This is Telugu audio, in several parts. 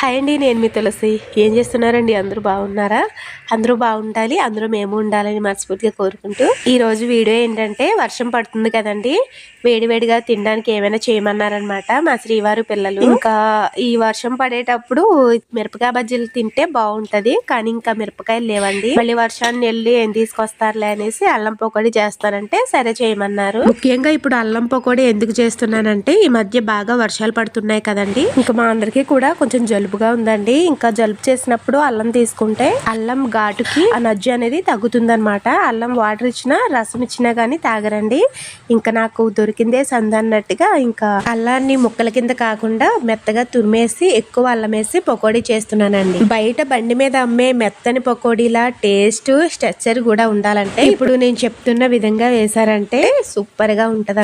హాయ్ అండి నేను మీ తులసి. ఏం చేస్తున్నారండి? అందరూ బాగున్నారా? అందరూ బాగుండాలి అందరూ మేము ఉండాలని మనస్ఫూర్తిగా కోరుకుంటూ ఈరోజు వీడియో ఏంటంటే వర్షం పడుతుంది కదండి. వేడివేడిగా తినడానికి ఏమైనా చేయమన్నారనమాట మా శ్రీవారు పిల్లలు. ఇంకా ఈ వర్షం పడేటప్పుడు మిరపకాయ బజ్జీలు తింటే బాగుంటది కానీ ఇంకా మిరపకాయలు లేవండి. మళ్ళీ వర్షాన్ని వెళ్ళి ఏం తీసుకొస్తారులే అనేసి అల్లం పకోడీ చేస్తానంటే సరే చేయమన్నారు. ముఖ్యంగా ఇప్పుడు అల్లం పకోడీ ఎందుకు చేస్తున్నానంటే ఈ మధ్య బాగా వర్షాలు పడుతున్నాయి కదండి. ఇంకా మా అందరికీ కూడా కొంచెం జలుబు జలుబుగా ఉందండి. ఇంకా జలుబు చేసినప్పుడు అల్లం తీసుకుంటే అల్లం ఘాటుకి ఆ అనేది తగ్గుతుంది అనమాట అల్లం వాటర్ ఇచ్చినా రసం ఇచ్చినా గానీ తాగరండి. ఇంకా నాకు దొరికిందే సంద అన్నట్టుగా ఇంకా అల్లాన్ని ముక్కల కింద కాకుండా మెత్తగా తురిమేసి ఎక్కువ అల్లం వేసి పకోడీ చేస్తున్నానండి. బయట బండి మీద అమ్మే మెత్తని పకోడీలా టేస్ట్ స్ట్రక్చర్ కూడా ఉండాలంటే ఇప్పుడు నేను చెప్తున్న విధంగా వేసారంటే సూపర్గా ఉంటది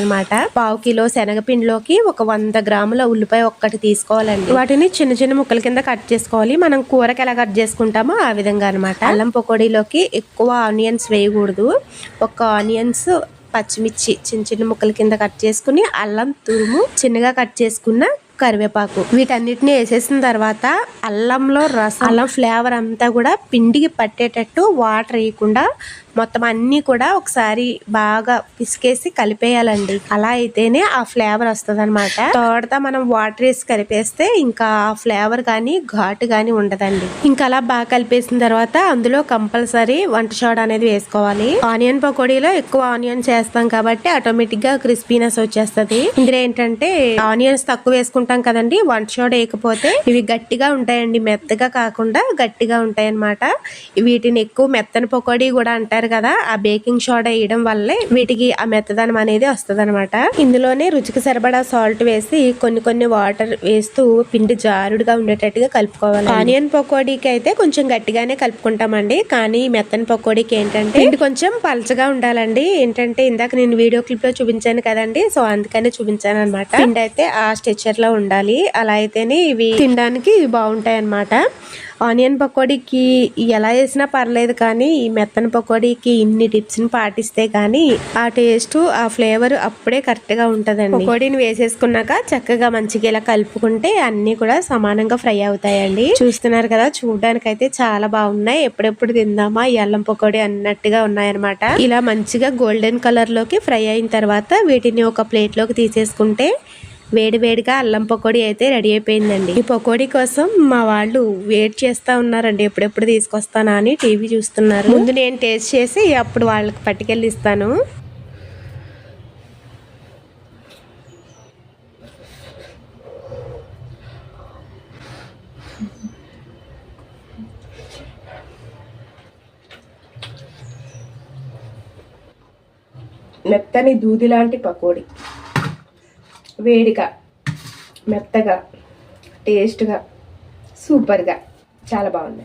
పావు కిలో శనగపిండిలోకి ఒక వంద గ్రాముల ఉల్లిపాయ ఒక్కటి తీసుకోవాలండి. వాటిని చిన్న చిన్న ముక్కలు కింద కట్ చేసుకోవాలి. మనం కూరకి ఎలా కట్ చేసుకుంటామో ఆ విధంగా అనమాట అల్లం పకోడీలోకి ఎక్కువ ఆనియన్స్ వేయకూడదు. ఒక ఆనియన్స్ పచ్చిమిర్చి చిన్న చిన్న ముక్కల కింద కట్ చేసుకుని అల్లం తురుము చిన్నగా కట్ చేసుకున్న కరివేపాకు. వీటన్నిటిని వేసేసిన తర్వాత అల్లంలో రసం అల్లం ఫ్లేవర్ అంతా కూడా పిండికి పట్టేటట్టు వాటర్ వేయకుండా మొత్తం అన్నీ కూడా ఒకసారి బాగా పిసికేసి కలిపేయాలండి. అలా అయితేనే ఆ ఫ్లేవర్ వస్తుంది అనమాట తోడతా మనం వాటర్ వేసి కలిపేస్తే ఇంకా ఆ ఫ్లేవర్ కానీ ఘాటు కానీ ఉండదండి. ఇంకా అలా బాగా కలిపేసిన తర్వాత అందులో కంపల్సరీ వంట సోడా అనేది వేసుకోవాలి. ఆనియన్ పకోడీలో ఎక్కువ ఆనియన్స్ వేస్తాం కాబట్టి ఆటోమేటిక్గా క్రిస్పీనెస్ వచ్చేస్తుంది. ఇందులో ఏంటంటే ఆనియన్స్ తక్కువ వేసుకుంటాం కదండి వంట సోడా వేయకపోతే ఇవి గట్టిగా ఉంటాయండి. మెత్తగా కాకుండా గట్టిగా ఉంటాయి అనమాట వీటిని ఎక్కువ మెత్తని పకోడీ కూడా అంటారు కదా ఆ బేకింగ్ సోడా వేయడం వల్లే వీటికి ఆ మెత్తదనం అనేది వస్తుంది అనమాట ఇందులోనే రుచికి సరిపడా సాల్ట్ వేసి కొన్ని కొన్ని వాటర్ వేస్తూ పిండి జారుడుగా ఉండేటట్టుగా కలుపుకోవాలి ఆనియన్ పకోడీకి అయితే కొంచెం గట్టిగానే కలుపుకుంటామండి. కానీ మెత్తని పకోడీకి ఏంటంటే పిండి కొంచెం పలచగా ఉండాలండి. ఏంటంటే ఇందాక నేను వీడియో క్లిప్లో చూపించాను కదండి సో అందుకనే చూపించాను అనమాట పిండి అయితే ఆ స్టెచర్లో ఉండాలి. అలా అయితేనే ఇవి తినడానికి బాగుంటాయి అనమాట ఆనియన్ పకోడీకి ఎలా వేసినా పర్లేదు కానీ ఈ మెత్తన పకోడీకి ఇన్ని టిప్స్ని పాటిస్తే కానీ ఆ టేస్ట్ ఆ ఫ్లేవర్ అప్పుడే కరెక్ట్గా ఉంటుందండి. పకోడీని వేసేసుకున్నాక చక్కగా మంచిగా ఇలా కలుపుకుంటే అన్నీ కూడా సమానంగా ఫ్రై అవుతాయండి. చూస్తున్నారు కదా చూడడానికి అయితే చాలా బాగున్నాయి. ఎప్పుడెప్పుడు తిందామా ఈ అల్లం పకోడీ అన్నట్టుగా ఉన్నాయన్నమాట. ఇలా మంచిగా గోల్డెన్ కలర్లోకి ఫ్రై అయిన తర్వాత వీటిని ఒక ప్లేట్లోకి తీసేసుకుంటే వేడి వేడిగా అల్లం పకోడీ అయితే రెడీ అయిపోయిందండి. ఈ పకోడీ కోసం మా వాళ్ళు వెయిట్ చేస్తా ఉన్నారండి. ఎప్పుడెప్పుడు తీసుకొస్తానా అని టీవీ చూస్తున్నారు. ముందు నేను టేస్ట్ చేసి అప్పుడు వాళ్ళకి పట్టుకెళ్ళి ఇస్తాను. మెత్తని దూది లాంటి పకోడీ. వేడిగా మెత్తగా టేస్ట్గా సూపర్గా. చాలా బాగుంది